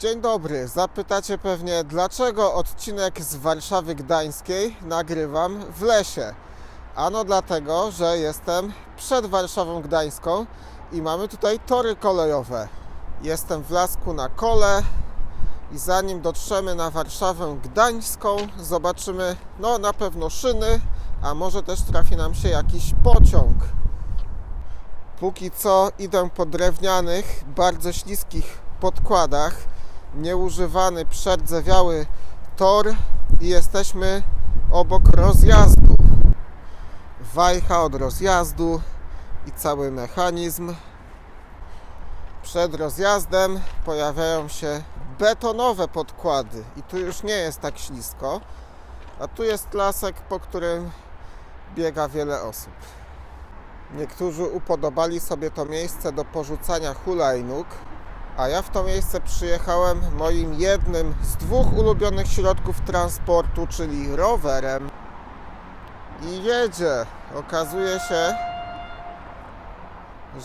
Dzień dobry. Zapytacie pewnie, dlaczego odcinek z Warszawy Gdańskiej nagrywam w lesie. Ano dlatego, że jestem przed Warszawą Gdańską i mamy tutaj tory kolejowe. Jestem w lasku na kole i zanim dotrzemy na Warszawę Gdańską, zobaczymy no na pewno szyny, a może też trafi nam się jakiś pociąg. Póki co idę po drewnianych, bardzo śliskich podkładach. Nieużywany, przerdzewiały tor i jesteśmy obok rozjazdu. Wajcha od rozjazdu i cały mechanizm. Przed rozjazdem pojawiają się betonowe podkłady i tu już nie jest tak ślisko, a tu jest lasek, po którym biega wiele osób. Niektórzy upodobali sobie to miejsce do porzucania hulajnóg, a ja w to miejsce przyjechałem moim jednym z dwóch ulubionych środków transportu, czyli rowerem. I jedzie. Okazuje się,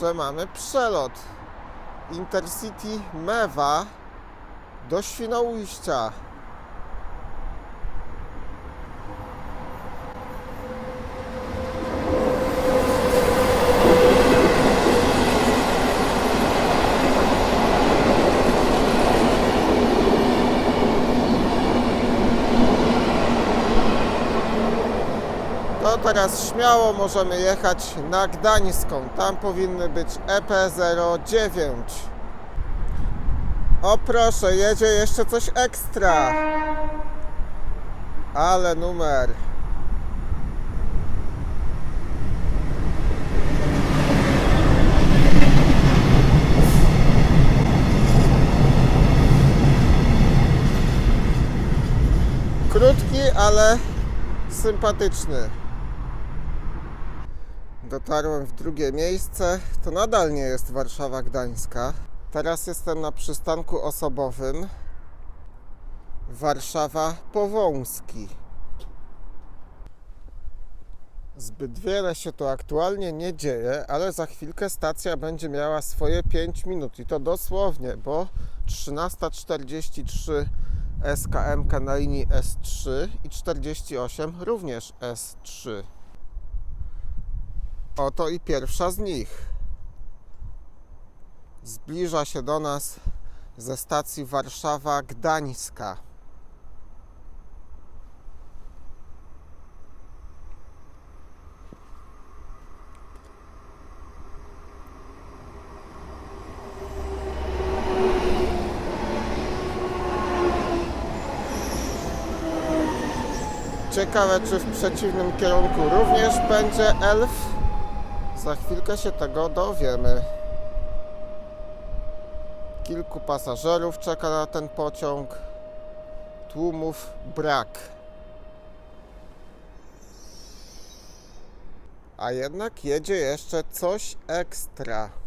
że mamy przelot Intercity Mewa do Świnoujścia. To teraz śmiało możemy jechać na Gdańską. Tam powinny być E EP09. O proszę, jedzie jeszcze coś ekstra. Ale numer. Krótki, ale sympatyczny. Dotarłem w drugie miejsce. To nadal nie jest Warszawa Gdańska. Teraz jestem na przystanku osobowym Warszawa Powązki. Zbyt wiele się tu aktualnie nie dzieje, ale za chwilkę stacja będzie miała swoje 5 minut i to dosłownie, bo 13.43 SKM na linii S3 i 48 również S3. Oto i pierwsza z nich. Zbliża się do nas ze stacji Warszawa Gdańska. Ciekawe, czy w przeciwnym kierunku również będzie elf. Za chwilkę się tego dowiemy. Kilku pasażerów czeka na ten pociąg. Tłumów brak. A jednak jedzie jeszcze coś ekstra.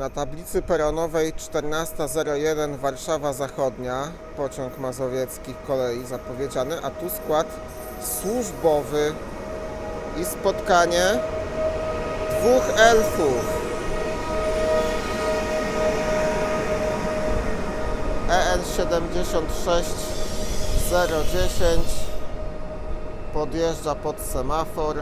Na tablicy peronowej 14.01 Warszawa Zachodnia, pociąg mazowiecki kolei zapowiedziany, a tu skład służbowy i spotkanie dwóch elfów. EN 76 010 podjeżdża pod semafor.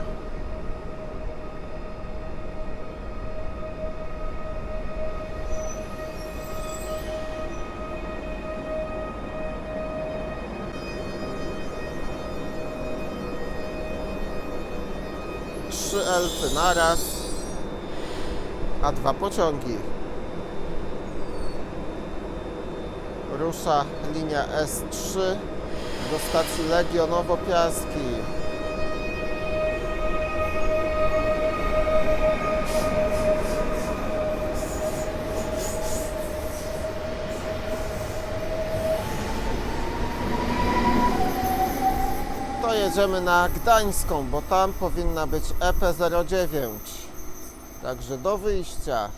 Trzy elfy naraz, a dwa pociągi. Rusza linia S3 do stacji Legionowo Piaski. To jedziemy na Gdańską, bo tam powinna być E EP09. Także do wyjścia.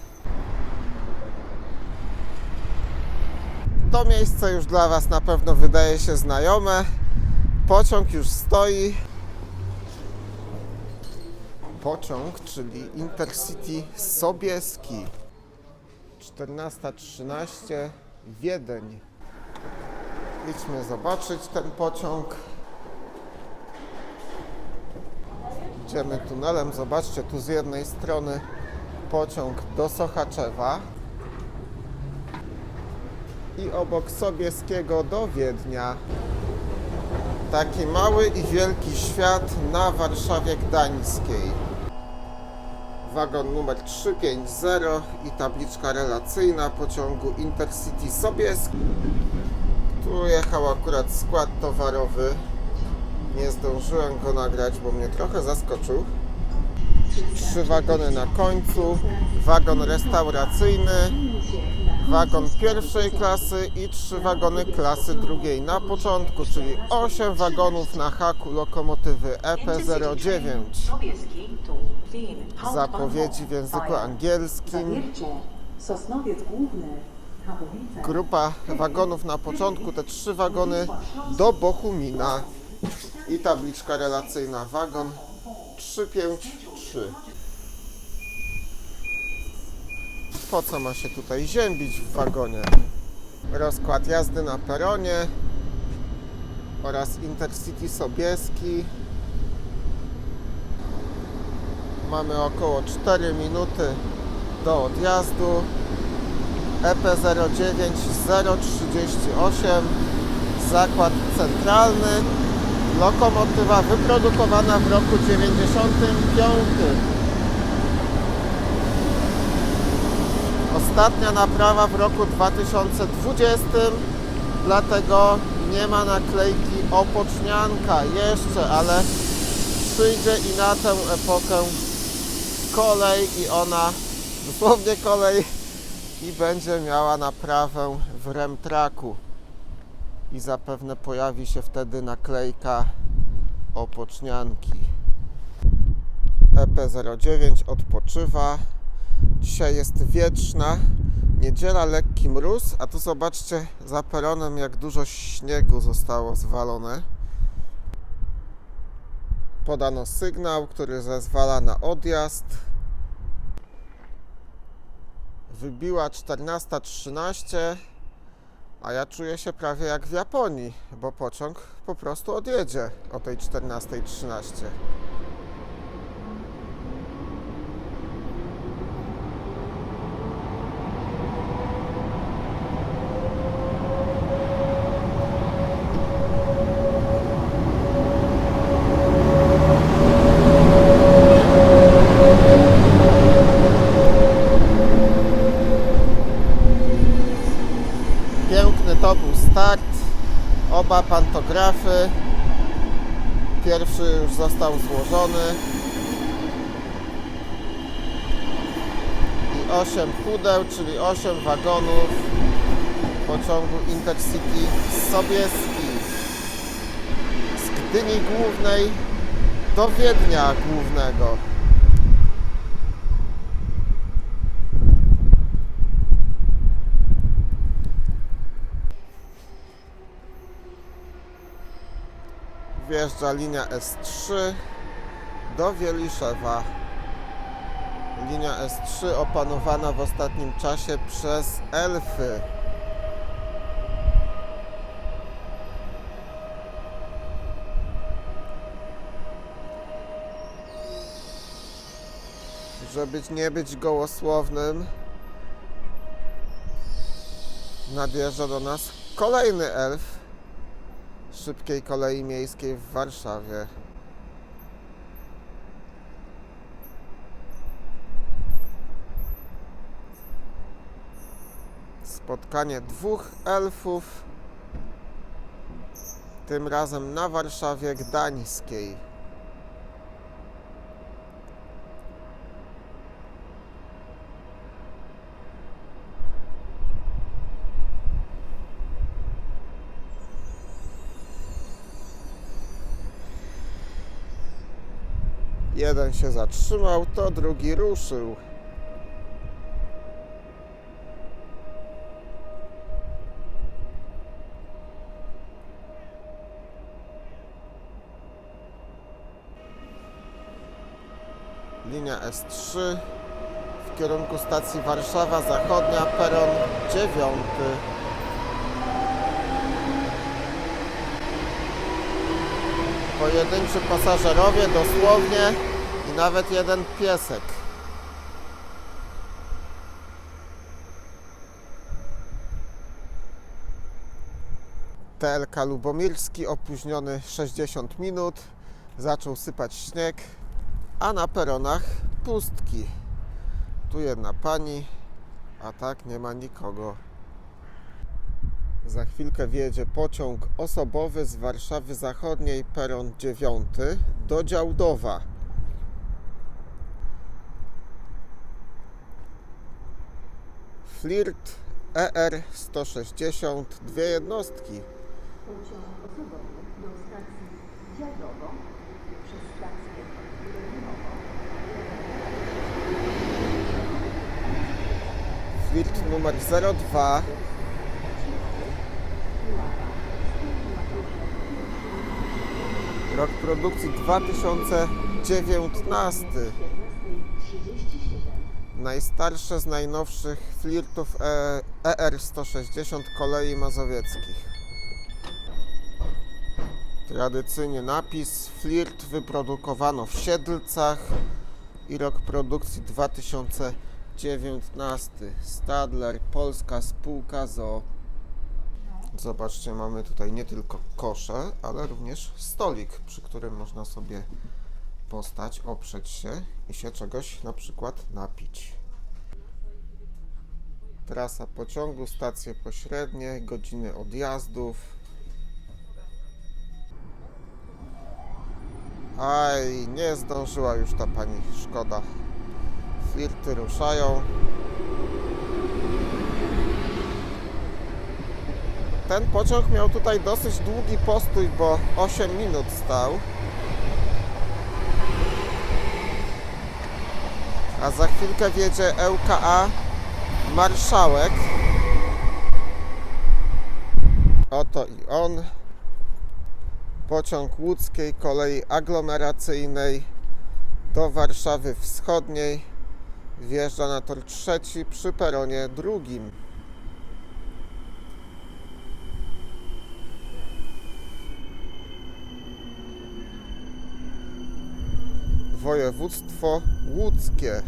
To miejsce już dla Was na pewno wydaje się znajome. Pociąg już stoi. pociąg, czyli Intercity Sobieski. 14.13 Wiedeń. Idźmy zobaczyć ten pociąg. Idziemy tunelem. Zobaczcie, tu z jednej strony pociąg do Sochaczewa i obok Sobieskiego do Wiednia. Taki mały i wielki świat na Warszawie Gdańskiej. Wagon numer 350 i tabliczka relacyjna pociągu Intercity Sobieski. Tu jechał akurat skład towarowy. Nie zdążyłem go nagrać, bo mnie trochę zaskoczył. Trzy wagony na końcu, wagon restauracyjny, wagon pierwszej klasy i trzy wagony klasy drugiej na początku, czyli 8 wagonów na haku lokomotywy E EP09. Zapowiedzi w języku angielskim. Grupa wagonów na początku, te trzy wagony do Bochumina i tabliczka relacyjna wagon 353. Po co ma się tutaj ziębić w wagonie? Rozkład jazdy na peronie oraz Intercity Sobieski. Mamy około 4 minuty do odjazdu. E EP09 038 Zakład centralny Lokomotywa wyprodukowana w roku 95 Ostatnia naprawa w roku 2020 Dlatego nie ma naklejki opocznianka jeszcze, ale przyjdzie i na tę epokę kolej i ona, dosłownie kolej i będzie miała naprawę w remtraku i zapewne pojawi się wtedy naklejka opocznianki E EP09 odpoczywa. Dzisiaj jest wietrzna niedziela, lekki mróz a tu zobaczcie za peronem jak dużo śniegu zostało zwalone. Podano sygnał, który zezwala na odjazd. Wybiła 14.13, a ja czuję się prawie jak w Japonii, bo pociąg po prostu odjedzie o tej 14.13. został złożony. I 8 pudeł, czyli 8 wagonów pociągu Intercity Sobieski. Z Gdyni Głównej do Wiednia Głównego. Wjeżdża linia S3 do Wieliszewa. Linia S3 opanowana w ostatnim czasie przez elfy. Żeby nie być gołosłownym, nadjeżdża do nas kolejny elf szybkiej kolei miejskiej w Warszawie. Spotkanie dwóch elfów, tym razem na Warszawie Gdańskiej. Jeden się zatrzymał, to drugi ruszył. Linia S3 w kierunku stacji Warszawa Zachodnia, peron 9. Pojedynczy pasażerowie dosłownie i nawet jeden piesek. TLK Lubomirski opóźniony 60 minut, zaczął sypać śnieg, a na peronach pustki. Tu jedna pani, a tak nie ma nikogo. Za chwilkę wjedzie pociąg osobowy z Warszawy Zachodniej, peron 9 do Działdowa. Flirt ER 160, dwie jednostki. Pociąg do stacji przez. Flirt numer 02 Rok produkcji 2019 14.37. Najstarsze z najnowszych flirtów e- ER160 kolei mazowieckich. Tradycyjnie napis Flirt wyprodukowano w Siedlcach i rok produkcji 2019. Stadler, polska spółka ZO. Zobaczcie, mamy tutaj nie tylko kosze, ale również stolik, przy którym można sobie postać, oprzeć się i się czegoś na przykład napić. Trasa pociągu, stacje pośrednie, godziny odjazdów. Aj, nie zdążyła już ta pani, szkoda. Flirty ruszają. Ten pociąg miał tutaj dosyć długi postój, bo 8 minut stał. A za chwilkę wjedzie ŁKA Marszałek. Oto i on. Pociąg łódzkiej kolei aglomeracyjnej do Warszawy Wschodniej. Wjeżdża na tor trzeci przy peronie drugim. Województwo łódzkie.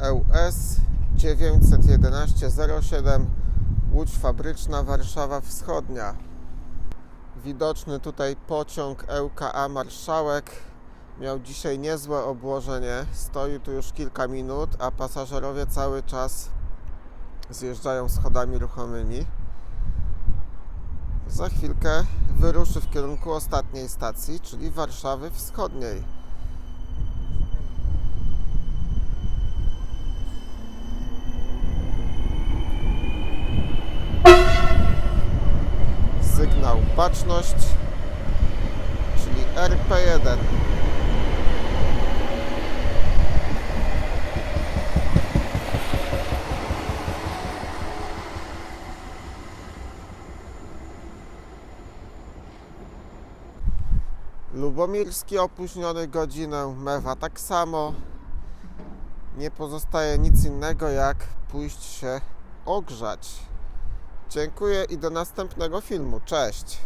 LS 911 07 Łódź Fabryczna Warszawa Wschodnia. Widoczny tutaj pociąg ŁKA Marszałek. Miał dzisiaj niezłe obłożenie. Stoi tu już kilka minut, a pasażerowie cały czas zjeżdżają schodami ruchomymi. Za chwilkę wyruszy w kierunku ostatniej stacji, czyli Warszawy Wschodniej. Sygnał baczność, czyli RP1. Lubomirski opóźniony godzinę, Mewa tak samo. Nie pozostaje nic innego jak pójść się ogrzać. Dziękuję i do następnego filmu. Cześć!